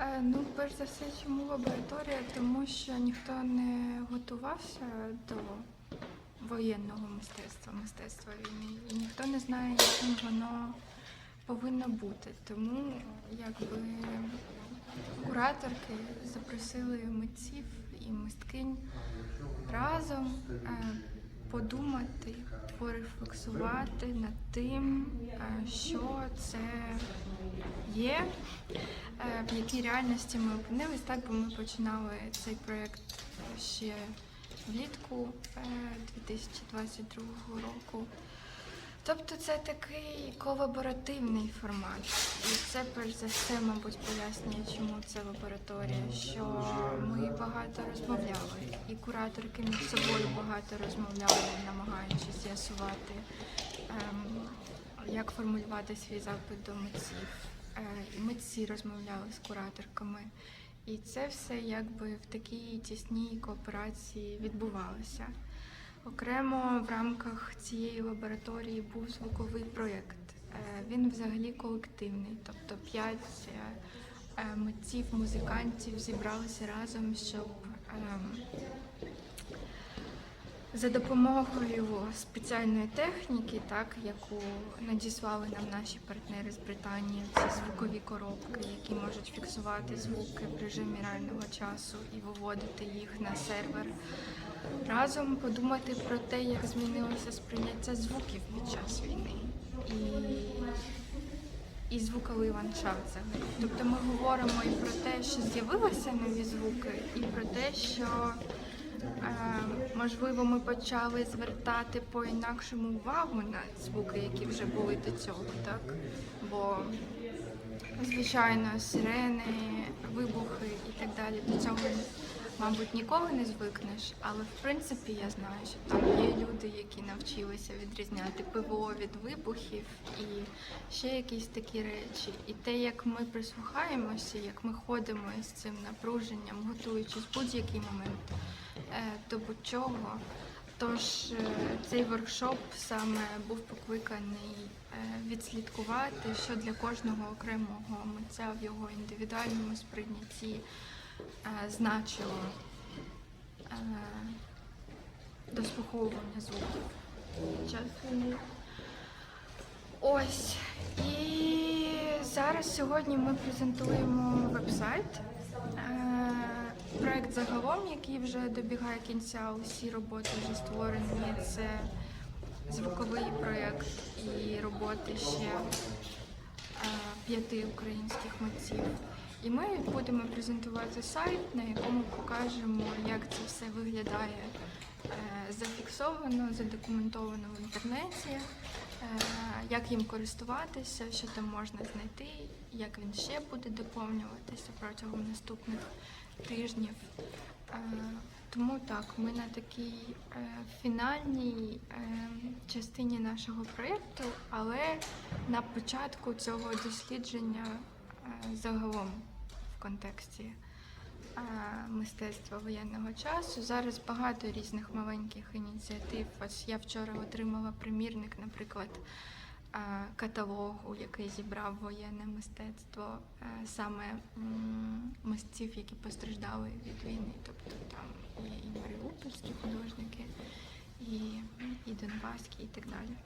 Е, Ну, перш за все, чому лабораторія? Тому що ніхто не готувався до воєнного мистецтва, мистецтва війни, і ніхто не знає, яким воно повинно бути. Тому якби кураторки запросили митців і мисткинь разом е, подумати, порефлексувати над тим, е, що це є, в якій реальності ми опинились. Так, бо ми починали цей проєкт ще влітку е, 2022 року. Тобто це такий колаборативний формат. І це перш за все, мабуть, пояснює, чому це лабораторія, що ми багато розмовляли, і кураторки між собою багато розмовляли, намагаючись з'ясувати, ем, як формулювати свій запит до митців. Е, і митці розмовляли з кураторками. І це все якби в такій тісній кооперації відбувалося. Окремо в рамках цієї лабораторії був звуковий проєкт. Е, Він взагалі колективний, тобто п'ять е, е, митців, музикантів зібралися разом, щоб ем, за допомогою спеціальної техніки, так, яку надіслали нам наші партнери з Британії, ці звукові коробки, які можуть фіксувати звуки в режимі реального часу і виводити їх на сервер. Разом подумати про те, як змінилося сприйняття звуків під час війни. І і звуковий ландшафт взагалі. Тобто ми говоримо і про те, що з'явилися нові звуки, і про те, що е, можливо ми почали звертати по-інакшому увагу на звуки, які вже були до цього, так? Бо звичайно, сирени, вибухи і так далі. До цього, мабуть, ніколи не звикнеш, але в принципі я знаю, що там є люди, які навчилися відрізняти ПВО від вибухів і ще якісь такі речі. І те, як ми прислухаємося, як ми ходимо із цим напруженням, готуючись в будь-який момент до будь-чого. Тож е, цей воркшоп саме був покликаний е, відслідкувати, що для кожного окремого митця в його індивідуальному сприйнятті е, значило дослуховування звуків. Ось. І зараз сьогодні ми презентуємо вебсайт. Проект загалом, який вже добігає кінця, усі роботи вже створені. Це звуковий проєкт і роботи ще е, п'яти українських митців. І ми будемо презентувати сайт, на якому покажемо, як це все виглядає е, зафіксовано, задокументовано в інтернеті, е, як їм користуватися, що там можна знайти, як він ще буде доповнюватися протягом наступних тижнів. Е, Тому так, ми на такій е, фінальній е, частині нашого проєкту, але на початку цього дослідження загалом в контексті мистецтва воєнного часу. Зараз багато різних маленьких ініціатив. Ось я вчора отримала примірник, наприклад, каталогу, який зібрав воєнне мистецтво, е, саме митців, які постраждали від війни. Тобто там є і маріупольські художники, і, і донбаські, і так далі.